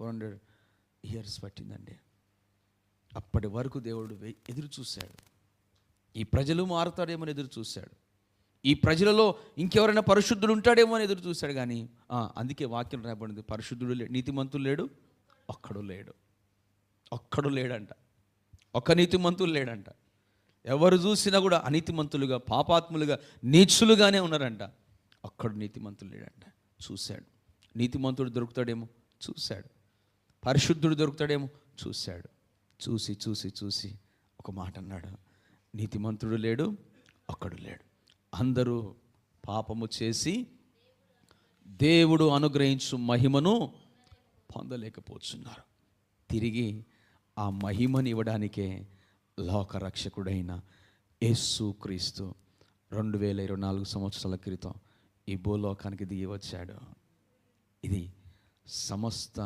Four hundred years పట్టిందండి. అప్పటి వరకు దేవుడు ఎదురు చూశాడు. ఈ ప్రజలు మారుతాడేమో అని ఎదురు చూశాడు. ఈ ప్రజలలో ఇంకెవరైనా పరిశుద్ధుడు ఉంటాడేమో అని ఎదురు చూశాడు కానీ అందుకే వాక్యం రాయబడింది పరిశుద్ధుడు లేడు నీతిమంతుడు లేడు ఒక్కడు లేడు. ఒక్కడు లేడంట. ఒక్క నీతిమంతుడు లేడంట. ఎవరు చూసినా కూడా అనీతిమంతులుగా పాపాత్ములుగా నీచులుగానే ఉన్నారంట. ఒక్కడు నీతిమంతుడు లేడంట. చూశాడు. నీతిమంతుడు దొరుకుతాడేమో? చూశాడు. పరిశుద్ధుడు దొరుకుతాడేమో? చూశాడు. చూసి చూసి చూసి ఒక మాట అన్నాడు. నీతిమంతుడు లేడు ఒక్కడు లేడు. అందరూ పాపము చేసి దేవుడు అనుగ్రహించు మహిమను పొందలేకపోతున్నారు. తిరిగి ఆ మహిమని ఇవ్వడానికే లోకరక్షకుడైన యేసు క్రీస్తు రెండు వేల ఇరవై నాలుగు సంవత్సరాల క్రితం ఈ భూలోకానికి దిగి వచ్చాడు. ఇది సమస్త